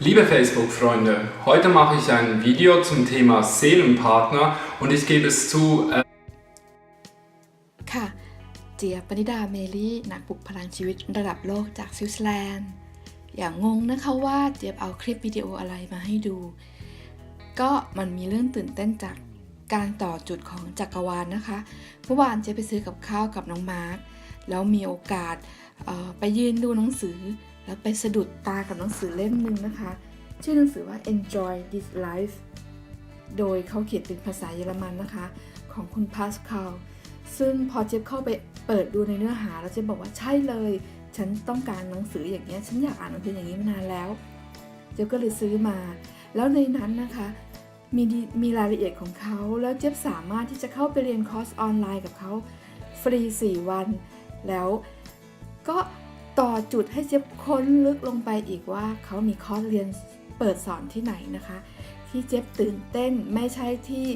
Liebe Facebook-Freunde, heute mache ich ein Video zum Thema Seelenpartner und ich gebe es zu, ค่ะ เจียบปนิดาเมลี่ นักปลุกพลังชีวิตระดับโลกจากสวิตเซอร์แลนด์ อย่างงงนะคะว่าเจี๊ยบเอาคลิปวิดีโออะไรมาให้ดู ก็มันมีเรื่องตื่นเต้นจากการต่อจุดของจักรวาลนะคะ เมื่อวานเจ๊ยบไปซื้อกับข้าวกับน้องมาร์ค แล้วมีโอกาสไปยืนดูหนังสือ แล้วไปสะดุดตากับหนังสือเล่มหนึ่งนะคะ ชื่อหนังสือว่า Enjoy This Life โดยเขาเขียนเป็นภาษาเยอรมันนะคะ ของคุณพาสคาลซึ่งพอเจ๊ยบเข้าไปเปิดดูในเนื้อหาแล้วเจ๊ยบบอกว่าใช่เลย ฉันต้องการหนังสืออย่างเงี้ยฉันอยากอ่านหนังสืออย่างนี้มานานแล้ว เจ๊ยบก็เลยซื้อมา แล้วในนั้นนะคะมีมีรายละเอียดของเขาแล้วเจ๊ยบสามารถที่จะเข้าไปเรียนคอร์สออนไลน์กับเขาฟรี 4 วัน แล้วก็ ต่อจุดให้เจ๊ยบค้นลึกลงไปอีกว่าเขามีคอร์สเรียนเปิดสอนที่ไหนนะคะ ที่เจ๊ยบตื่นเต้นไม่ใช่ที่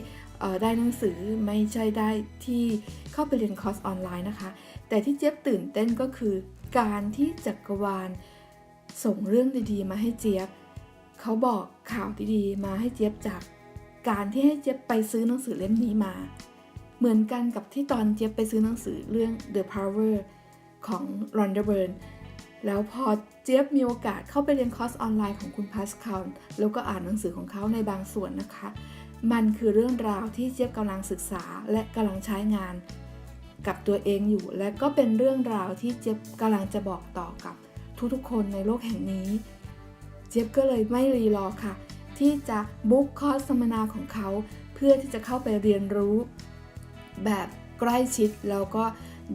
ได้หนังสือไม่ใช่ได้ที่เข้าไปเรียนคอร์สออนไลน์นะคะ แต่ที่เจี๊ยบตื่นเต้นก็คือ การที่จักรวาลส่งเรื่องดีๆ มาให้เจี๊ยบเขาบอกข่าวดีๆ มาให้เจี๊ยบจากการที่ให้เจี๊ยบไปซื้อหนังสือเล่มนี้มา เหมือนกันกับที่ตอนเจี๊ยบไปซื้อหนังสือเรื่อง The Power ของ Rhonda Byrne แล้วพอเจี๊ยบมีโอกาสเข้าไปเรียนคอร์สออนไลน์ของคุณพาสคาลแล้วก็อ่านหนังสือของเขาในบางส่วนนะคะ มันคือเรื่องราวที่เจี๊ยบกำลังศึกษาและกำลังใช้งานกับตัวเองอยู่ และก็เป็นเรื่องราวที่เจี๊ยบกำลังจะบอกต่อกับทุกๆคนในโลกแห่งนี้ เจี๊ยบก็เลยไม่รีรอค่ะ ที่จะบุ๊กคอร์สสัมมนาของเขา เพื่อที่จะเข้าไปเรียนรู้ แบบใกล้ชิดแล้วก็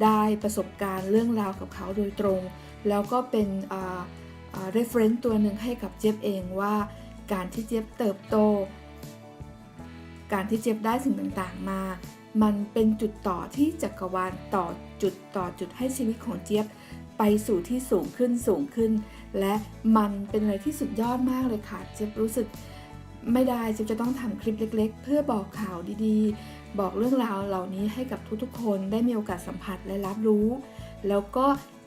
ได้ประสบการณ์เรื่องราวกับเขาโดยตรง แล้วก็เป็น reference ตัวหนึ่งให้กับเจี๊ยบเองว่า การที่เจี๊ยบเติบโต การที่เจี๊ยบได้สิ่งต่างๆมา มันเป็นจุดต่อที่จักรวาลต่อจุดต่อจุดให้ชีวิตของเจี๊ยบไปสู่ที่สูงขึ้นสูงขึ้น และมันเป็นอะไรที่สุดยอดมากเลยค่ะ เจี๊ยบรู้สึก ไม่ได้จี๊บจะต้องทำคลิปเล็ก ๆ เพื่อบอกข่าวดีๆ บอกเรื่องราวเหล่านี้ให้กับทุกๆ คนได้มีโอกาสสัมผัสและรับรู้ แล้วก็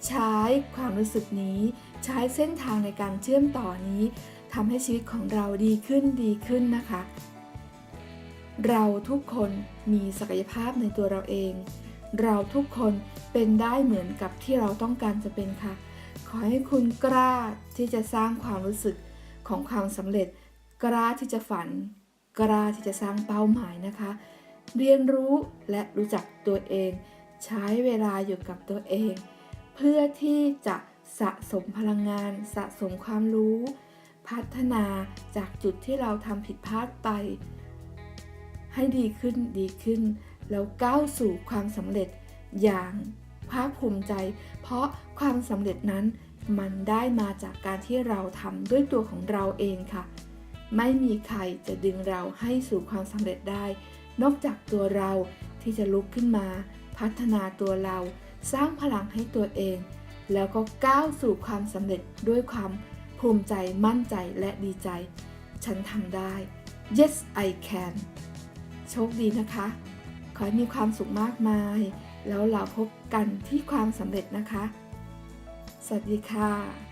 ใช้ความรู้สึกนี้ ใช้เส้นทางในการเชื่อมต่อนี้ทำให้ชีวิตของเราดีขึ้นดีขึ้นนะคะ เราทุกคนมีศักยภาพในตัวเราเอง เราทุกคนเป็นได้เหมือนกับที่เราต้องการจะเป็นค่ะ ขอให้คุณกล้าที่จะสร้างความรู้สึกของความสำเร็จ กล้าที่จะฝัน กล้าที่จะสร้างเป้าหมายนะคะ เรียนรู้และรู้จักตัวเอง ใช้เวลาอยู่กับตัวเอง เพื่อที่จะสะสมพลังงาน สะสมความรู้ พัฒนาจากจุดที่เราทำผิดพลาดไป ให้ดีขึ้นดีขึ้น แล้วก้าวสู่ความสำเร็จอย่างภาคภูมิใจ เพราะความสำเร็จนั้นมันได้มาจากการที่เราทำด้วยตัวของเราเองค่ะ ไม่มีใครจะดึงเราให้สู่ความสำเร็จได้ นอกจากตัวเราที่จะลุกขึ้นมา พัฒนาตัวเรา สร้างพลังให้ตัวเอง แล้วก็ก้าวสู่ความสำเร็จด้วยความภูมิใจมั่นใจและดีใจ ฉันทำได้ yes I can โชคดีนะคะ ขอให้มีความสุขมากมาย แล้วเราพบกันที่ความสำเร็จนะคะ สวัสดีค่ะ